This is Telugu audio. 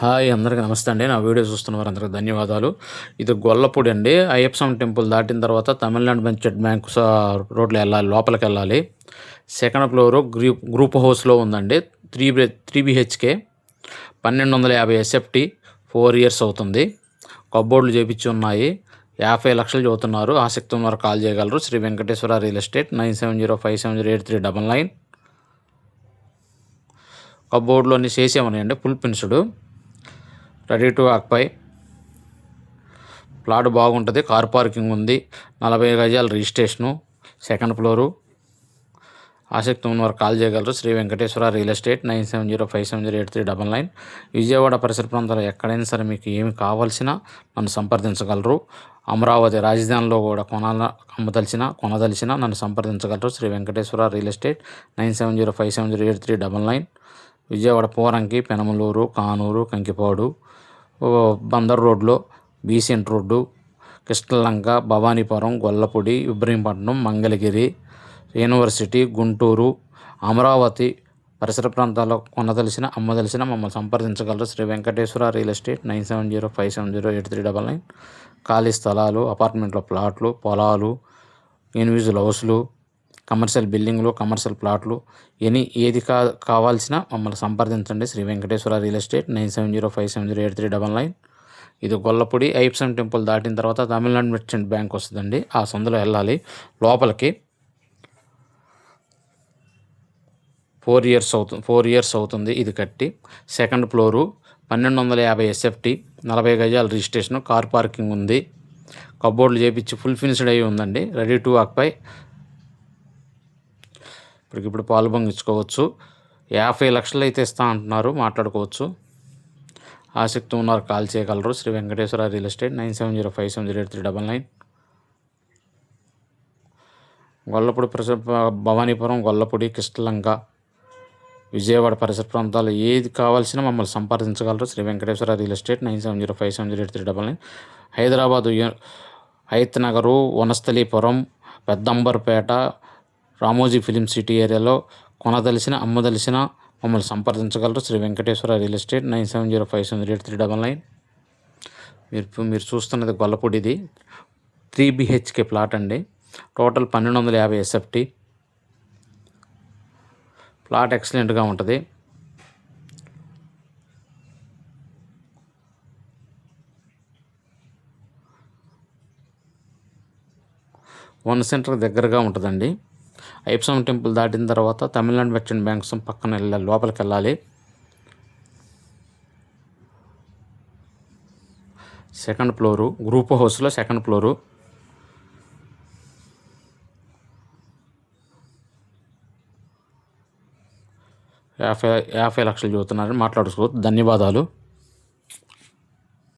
హాయ్ అందరికీ నమస్తే అండి. నా వీడియో చూస్తున్న వారందరికీ ధన్యవాదాలు. ఇది గొల్లపూడి అండి. అయ్యప్పస్వామి టెంపుల్ దాటిన తర్వాత తమిళనాడు బెంచెట్ బ్యాంక్ రోడ్లో వెళ్ళాలి లోపలికి వెళ్ళాలి. సెకండ్ ఫ్లోర్ గ్రూప్ గ్రూప్ హౌస్లో ఉందండి. త్రీ బి త్రీ బిహెచ్కే పన్నెండు వందల యాభై ఎస్ఎఫ్టీ ఫోర్ ఇయర్స్ అవుతుంది. కబ్బోర్డులు చేపించి ఉన్నాయి. యాభై లక్షలు చదువుతున్నారు. ఆసక్తి ఉన్నవారు కాల్ చేయగలరు. Shri Venkateswara real estate nine seven zero five seven zero eight three double nine. కబ్బోర్డ్లోని చేసేమన్నాయండి ఫుల్ పిన్సుడు రెడీ టు ఆక్పై ప్లాట్ బాగుంటుంది కార్ పార్కింగ్ ఉంది నలభై గజాల రిజిస్ట్రేషను సెకండ్ ఫ్లోరు. ఆసక్తి ఉన్నవారు కాల్ చేయగలరు Shri Venkateswara real estate nine seven zero five seven zero eight three double nine. Vijayawada పరిసర ప్రాంతాల్లో ఎక్కడైనా సరే మీకు ఏమి కావాల్సినా నన్ను సంప్రదించగలరు. అమరావతి రాజధానిలో కూడా కొనాల అమ్మదలిచిన కొనదలిచిన నన్ను సంప్రదించగలరు. Shri Venkateswara real estate nine seven zero five seven zero eight three double nine. Vijayawada Poranki Penamaluru Kanuru Kankipadu. Bandar రోడ్లో Besant road Krishnalanka Bhavanipuram Gollapudi Ibrahimpatnam Mangalagiri university Guntur Amaravati పరిసర ప్రాంతాల్లో కొనదలిసిన అమ్మదలిసిన మమ్మల్ని సంప్రదించగలరు. Shri Venkateswara real estate nine seven zero five seven zero eight three double nine. ఖాళీ స్థలాలు అపార్ట్మెంట్లో ప్లాట్లు పొలాలు ఇండివిజువల్ హౌస్లు కమర్షియల్ బిల్డింగ్లు కమర్షియల్ ప్లాట్లు ఎనీ ఏది కా కావాల్సిన మమ్మల్ని సంప్రదించండి. Shri Venkateswara real estate nine seven zero five seven zero eight three double nine. ఇది గొల్లపూడి ఐప్సమ్ టెంపుల్ దాటిన తర్వాత తమిళనాడు మెర్చెంట్ బ్యాంక్ వస్తుందండి. ఆ సందులో వెళ్ళాలి. లోపలికి ఫోర్ ఇయర్స్ అవుతుంది ఫోర్ ఇయర్స్ అవుతుంది ఇది కట్టి. సెకండ్ ఫ్లోరు పన్నెండు వందల యాభై ఎస్ఎఫ్టీ నలభై గజాల రిజిస్ట్రేషన్ కార్ పార్కింగ్ ఉంది. కబోర్డులు చేపించి ఫుల్ ఫినిష్డ్ అయి ఉందండి. రెడీ టు ఆక్పై ఇప్పటికిప్పుడు పాలు పొంగించుకోవచ్చు యాభై లక్షలు అయితే ఇస్తా అంటున్నారు మాట్లాడుకోవచ్చు. ఆసక్తి ఉన్నారు కాల్ చేయగలరు. Shri Venkateswara real estate nine seven zero five seven zero eight three double nine. Gollapudi పరిసర భవానీపురం గొల్లపూడి కిష్టలంక విజయవాడ పరిసర ప్రాంతాలు ఏది కావాల్సిన మమ్మల్ని సంప్రదించగలరు. Shri Venkateswara real estate nine seven zero five seven zero eight three double nine. Hyderabad Hayathnagar Vanasthalipuram Peddamberpet Ramoji film city ఏరియాలో కొనదలిసిన అమ్మదలిసిన మమ్మల్ని సంప్రదించగలరు. Shri Venkateswara real estate nine seven zero five seven eight three double nine. మీరు మీరు చూస్తున్నది గొల్లపూడిది త్రీ బిహెచ్కే ప్లాట్ అండి. టోటల్ పన్నెండు వందల యాభై ఎస్ఎఫ్టీ. ప్లాట్ ఎక్సలెంట్గా ఉంటుంది. వన్ సెంటర్ దగ్గరగా ఉంటుందండి. ఐప్సమ్ టెంపుల్ దాటిన తర్వాత తమిళనాడు మెర్చెంట్ బ్యాంక్స్ పక్కన వెళ్ళాలి లోపలికి వెళ్ళాలి సెకండ్ ఫ్లోరు గ్రూప్ హౌస్లో సెకండ్ ఫ్లోరు. యాభై యాభై లక్షలు చదువుతున్నారని మాట్లాడుకోవచ్చు ధన్యవాదాలు.